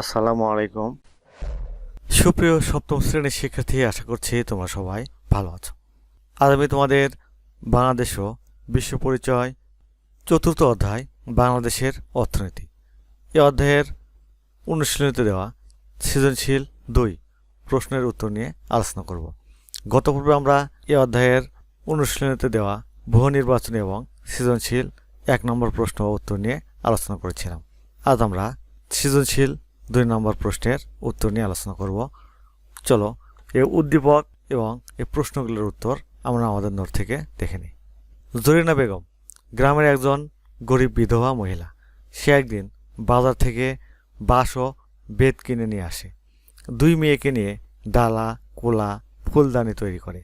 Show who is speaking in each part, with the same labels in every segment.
Speaker 1: আসসালামু আলাইকুম। সুপ্রিয় সপ্তম শ্রেণির শিক্ষার্থী, আশা করছি তোমরা সবাই ভালো আছো। আজ আমি তোমাদের বাংলাদেশ বিশ্ব পরিচয় চতুর্থ অধ্যায়, বাংলাদেশের অর্থনীতি। এ অধ্যায়ের অনুশীলনীতে দেওয়া সৃজনশীল দুই প্রশ্নের উত্তর নিয়ে আলোচনা করব। গত পর্বে আমরা এ অধ্যায়ের অনুশীলনীতে দেওয়া বহু নির্বাচনী এবং সৃজনশীল এক নম্বর প্রশ্ন উত্তর নিয়ে আলোচনা করেছিলাম। আজ আমরা সৃজনশীল দুই নম্বর প্রশ্নের উত্তর নিয়ে আলোচনা করব। চলো এই উদ্দীপক এবং এই প্রশ্নগুলোর উত্তর আমরা আমাদের নোট থেকে দেখে নিই। জরিনা বেগম, গ্রামের একজন গরিব বিধবা মহিলা। সে একদিন বাজার থেকে বাঁশ ও বেত কিনে নিয়ে আসে। দুই মেয়েকে নিয়ে ডালা, কোলা, ফুলদানি তৈরি করে।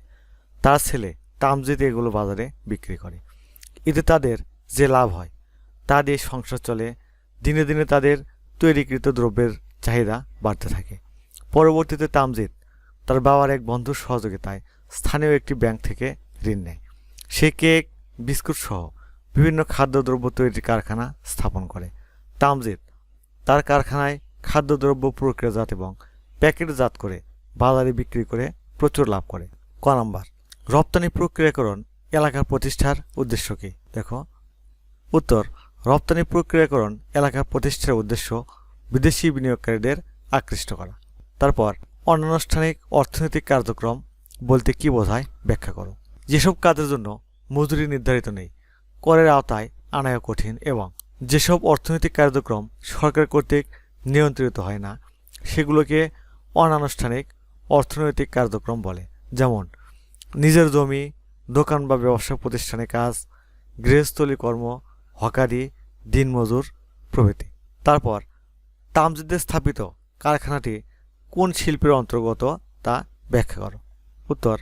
Speaker 1: তার ছেলে তামজিদ এগুলো বাজারে বিক্রি করে। এতে তাদের যে লাভ হয়, তা দিয়ে সংসার চলে। দিনে দিনে তাদের তৈরিকৃত দ্রব্যের চাহিদা বাড়তে থাকে। পরবর্তীতে তামজিদ, তার বাবার এক বন্ধুর সহযোগিতায় স্থানীয় একটি ব্যাংক থেকে ঋণ নেয়। সে কেক, বিস্কুট সহ বিভিন্ন খাদ্যদ্রব্য তৈরির কারখানা স্থাপন করে। তামজিদ, তার কারখানায় খাদ্যদ্রব্য প্রক্রিয়াজাত এবং প্যাকেটজাত করে বাজারে বিক্রি করে প্রচুর লাভ করে। ক নাম্বার, রপ্তানি প্রক্রিয়াকরণ এলাকার প্রতিষ্ঠার উদ্দেশ্য কী? দেখো, উত্তর, রপ্তানি প্রক্রিয়াকরণ এলাকা প্রতিষ্ঠার উদ্দেশ্য বিদেশি বিনিয়োগকারীদের আকৃষ্ট করা। তারপর অনানুষ্ঠানিক অর্থনৈতিক কার্যক্রম বলতে কি বোঝায় ব্যাখ্যা করো। যেসব কাজের জন্য মজুরি নির্ধারিত নেই, করের আওতায় আনায় কঠিন এবং যেসব অর্থনৈতিক কার্যক্রম সরকার কর্তৃক নিয়ন্ত্রিত হয় না, সেগুলোকে অনানুষ্ঠানিক অর্থনৈতিক কার্যক্রম বলে। যেমন, নিজের জমি, দোকান বা ব্যবসা প্রতিষ্ঠানে কাজ, গৃহস্থলী কর্ম, হকারি, দিনমজুর প্রভৃতি। তারপর তামজিদে স্থাপিত কারখানাটি কোন শিল্পের অন্তর্গত তা ব্যাখ্যা করো। উত্তর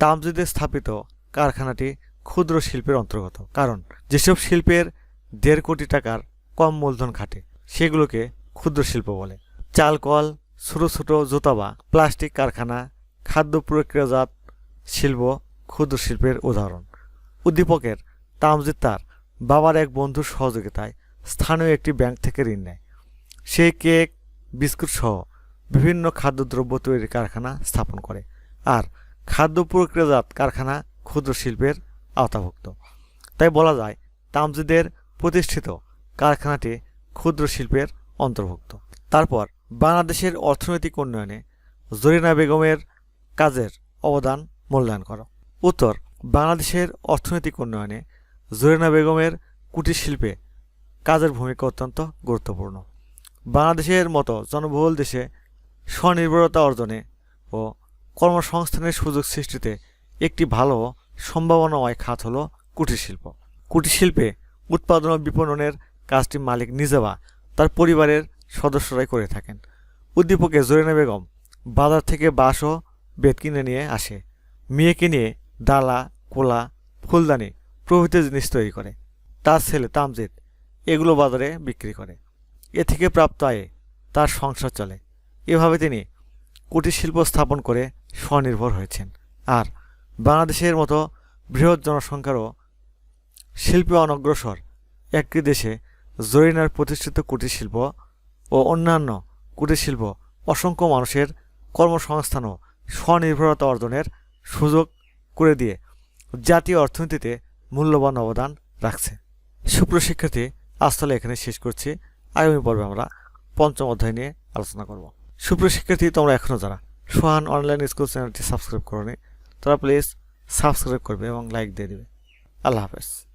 Speaker 1: তামজিদে স্থাপিত কারখানাটি ক্ষুদ্র শিল্পের অন্তর্গত, কারণ যেসব শিল্পের দেড় কোটি টাকার কম মূলধন খাটে, সেগুলোকে ক্ষুদ্র শিল্প বলে। চাল, কল, ছোট ছোট জুতা বা প্লাস্টিক কারখানা, খাদ্য প্রক্রিয়াজাত শিল্প ক্ষুদ্র শিল্পের উদাহরণ। উদ্দীপকের তামজিদ তার বাবার এক বন্ধুর সহযোগিতায় স্থানীয় একটি ব্যাংক থেকে ঋণ নেয়। সে কেক, বিস্কুট সহ বিভিন্ন খাদ্যদ্রব্য তৈরির কারখানা স্থাপন করে আর খাদ্য প্রক্রিয়াজাত কারখানা ক্ষুদ্র শিল্পের আওতাভুক্ত। তাই বলা যায়, তামজিদের প্রতিষ্ঠিত কারখানাটি ক্ষুদ্র শিল্পের অন্তর্ভুক্ত। তারপর বাংলাদেশের অর্থনৈতিক উন্নয়নে জরিনা বেগমের কাজের অবদান মূল্যায়ন করো। উত্তর, বাংলাদেশের অর্থনৈতিক উন্নয়নে জরিনা বেগমের কুটির শিল্পে কাজের ভূমিকা অত্যন্ত গুরুত্বপূর্ণ। বাংলাদেশের মতো জনবহুল দেশে স্বনির্ভরতা অর্জনে ও কর্মসংস্থানের সুযোগ সৃষ্টিতে একটি ভালো সম্ভাবনাময় খাত হলো কুটির শিল্প। কুটির শিল্পে উৎপাদন ও বিপণনের কাজটি মালিক নিজে বা তার পরিবারের সদস্যরাই করে থাকেন। উদ্দীপকে জরিনা বেগম বাজার থেকে বাঁশ ও বেত কিনে নিয়ে আসে। মেয়েকে নিয়ে ডালা, কোলা, ফুলদানি প্রভৃতি জিনিস তৈরি করে। তার ছেলে তামজিদ এগুলো বাজারে বিক্রি করে। এ থেকে প্রাপ্ত আয়ে তার সংসার চলে। এভাবে তিনি কুটির শিল্প স্থাপন করে স্বনির্ভর হয়েছেন। আর বাংলাদেশের মতো বৃহৎ জনসংখ্যারও শিল্পে অনগ্রসর একটি দেশে জরিনার প্রতিষ্ঠিত কুটির শিল্প ও অন্যান্য কুটির শিল্প অসংখ্য মানুষের কর্মসংস্থান ও স্বনির্ভরতা অর্জনের সুযোগ করে দিয়ে জাতীয় অর্থনীতিতে মূল্যবান অবদান রাখছে। সুপ্রশিক্ষার্থী আজ এখানে শেষ করছি। আগামী পর্বে আমরা পঞ্চম অধ্যায় নিয়ে আলোচনা করব। সুপ্রিয় শিক্ষার্থী, তোমরা এখনও যারা সোহান অনলাইন স্কুল চ্যানেলটি সাবস্ক্রাইব করো তারা প্লিজ সাবস্ক্রাইব করবে এবং লাইক দিয়ে দেবে। আল্লাহ হাফেজ।